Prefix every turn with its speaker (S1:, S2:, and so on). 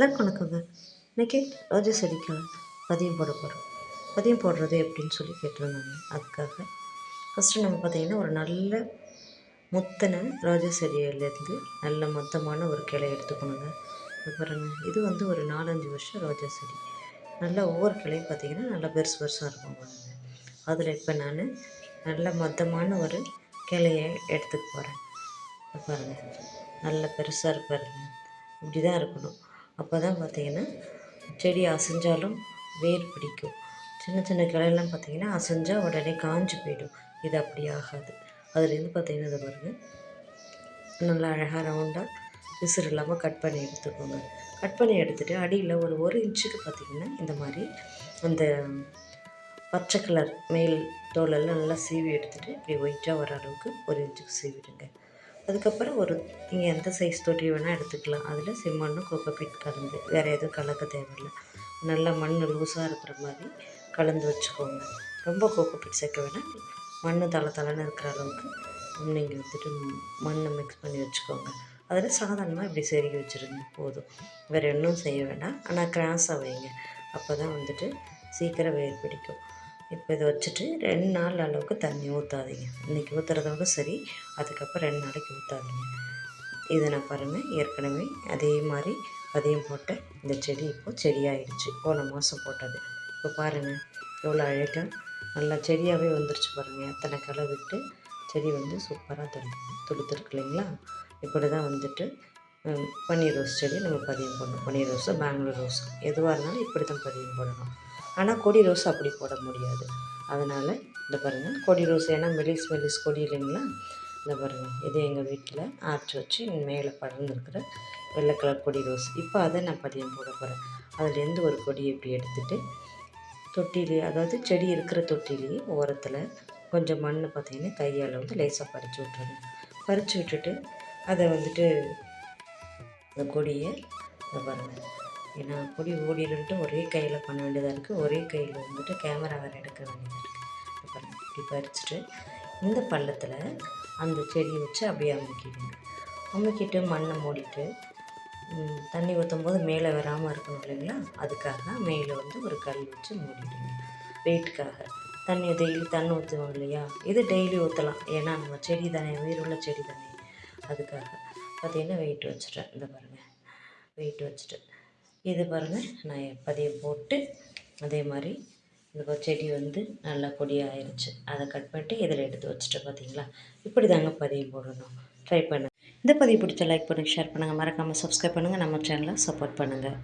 S1: எல்லாருக்கும் வணக்கங்க இன்றைக்கி ரோஜா செடிக்கு பதியம் போட போகிறோம் பதியம் போடுறது எப்படின்னு சொல்லி கேட்டிருந்தாங்க அதுக்காக. ஃபஸ்ட்டு நம்ம பார்த்திங்கன்னா ஒரு நல்ல முத்தனை ரோஜா செடியிலேருந்து நல்ல மொத்தமான ஒரு கிளை எடுத்துக்கணுங்க. அப்புறம் பாருங்க இது வந்து ஒரு நாலஞ்சு வருஷம் ரோஜா செடி நல்லா ஒவ்வொரு கிளையும் பார்த்திங்கன்னா நல்லா பெருசு பெருசாக இருக்கும் பாருங்க. அதில் இப்போ நான் நல்ல மொத்தமான ஒரு கிளையை எடுத்துக்க போகிறேன் பாருங்கள் நல்ல பெருசாக இருப்பாருங்க இப்படி தான் இருக்கணும். அப்போ தான் பார்த்தீங்கன்னா செடி அசைஞ்சாலும் வேர் பிடிக்கும். சின்ன சின்ன கிளையெல்லாம் பார்த்திங்கன்னா அசைஞ்சால் உடனே காஞ்சி போயிடும். இது அப்படி ஆகாது. அதுலேருந்து பார்த்தீங்கன்னா இது பாருங்கள் நல்லா அழகாக ரவுண்டாக விசிறு இல்லாமல் கட் பண்ணி எடுத்துக்கோங்க. கட் பண்ணி எடுத்துகிட்டு அடியில் ஒரு ஒரு இன்ச்சுக்கு பார்த்தீங்கன்னா இந்த மாதிரி அந்த பச்சை கலர் மேல் தோலெல்லாம் நல்லா சீவி எடுத்துகிட்டு இப்படி ஒயிட்டாக வர அளவுக்கு ஒரு இன்ச்சுக்கு சீவிடுங்க. அதுக்கப்புறம் ஒரு நீங்கள் எந்த சைஸ் தொட்டி வேணால் எடுத்துக்கலாம். அதில் செம்மண்ணும் கோகோபீட் கலந்து வேறு எதுவும் கலக்க தேவையில்லை. நல்லா மண் லூஸாக இருக்கிற மாதிரி கலந்து வச்சுக்கோங்க. ரொம்ப கோகோபீட் சேர்க்க வேணால் மண் தலை தலைன்னு இருக்கிற அளவுக்கு நீங்கள் வந்துட்டு மண்ணை மிக்ஸ் பண்ணி வச்சுக்கோங்க. அதில் சாதாரணமாக இப்படி செருகி வச்சுருங்க போதும். வேறு இன்னும் செய்ய வேண்டாம். ஆனால் கிராஸாக வைங்க. அப்போ தான் வந்துட்டு சீக்கிரம் வேர் பிடிக்கும். இப்போ இதை வச்சுட்டு ரெண்டு நாள் அளவுக்கு தண்ணி ஊற்றாதீங்க இன்றைக்கி ஊற்றுறதோட சரி அதுக்கப்புறம் ரெண்டு நாளைக்கு ஊற்றாதீங்க இதை நான் பாருங்கள் ஏற்கனவே அதே மாதிரி அதையும் போட்டேன் இந்த செடி இப்போது செடியாகிடுச்சு போன மாதம் போட்டது. இப்போ பாருங்கள் எவ்வளோ அழகாக நல்லா செடியாகவே வந்துருச்சு பாருங்கள் எத்தனை களை விட்டு செடி வந்து சூப்பராக துளி துளுத்துருக்கு இல்லைங்களா? இப்படி தான் வந்துட்டு பன்னீர் ரோஸ் செடி நம்ம பதியம் போடணும். பன்னீர் ரோஸு பெங்களூர் ரோஸ். எதுவாக இருந்தாலும் இப்படி தான் பதியம் போடணும். ஆனால் கொடி ரோஸ் அப்படி போட முடியாது. அதனால் இந்த பாருங்கள் கொடி ரோஸ். ஏன்னா மெலிஸ் மெலிஸ் கொடி இல்லைங்களா? இந்த பாருங்கள் இது எங்கள் வீட்டில் ஆர்ச் வச்சு மேலே படர்ந்துருக்கிற வெள்ளை கலர் கொடி ரோஸ். இப்போ அதை நான் பதியம் போட போகிறேன் அதுலேருந்து ஒரு கொடி இப்படி எடுத்துகிட்டு தொட்டிலே அதாவது செடி இருக்கிற தொட்டிலேயே ஓரத்தில் கொஞ்சம் மண் பார்த்திங்கன்னா கையால் வந்து லேசாக பறித்து விட்டுருங்க. பறித்து விட்டுட்டு அதை வந்துட்டு இந்த கொடியை இந்த பாருங்கள் ஏன்னா கொடி ஓடிடுன்ட்டு ஒரே கையில் பண்ண வேண்டியதாக இருக்குது ஒரே கையில் வந்துட்டு கேமரா வேறு எடுக்க வேண்டியதாக இருக்குது அப்புறம் இப்படி பறிச்சுட்டு இந்த பள்ளத்தில் அந்த செடியை வச்சு அப்படியே அமுக்கிடுங்க. அமுக்கிட்டு மண்ணை மூடிட்டு தண்ணி ஊற்றும் போது மேலே வராமல் இருக்கணும் இல்லைங்களா? அதுக்காக மேலே வந்து ஒரு கல் வச்சு மூடிடுங்க. வெயிட்டுக்காக தண்ணி டெய்லி தண்ணி ஊற்றுவோம் இல்லையா? இது டெய்லி ஊற்றலாம் ஏன்னா நம்ம செடி தானே உயிருள்ள செடி தானே. அதுக்காக. பார்த்திங்கன்னா வெயிட் வச்சுட்டேன். இந்த பாருங்கள் வெயிட் வச்சுட்டு இது பாருங்கள் நான் பதியம் போட்டு அதே மாதிரி இந்த செடி வந்து நல்லா கொடியாயிருச்சு. அதை கட் பண்ணிட்டு இதில் எடுத்து வச்சுட்டு பார்த்தீங்களா? இப்படி தாங்க பதியம் போடணும். ட்ரை பண்ணுங்கள் இந்த பதிவு பிடிச்ச லைக் பண்ணுங்கள் ஷேர் பண்ணுங்கள் மறக்காமல் சப்ஸ்கிரைப் பண்ணுங்கள் நம்ம சேனலை சப்போர்ட் பண்ணுங்கள்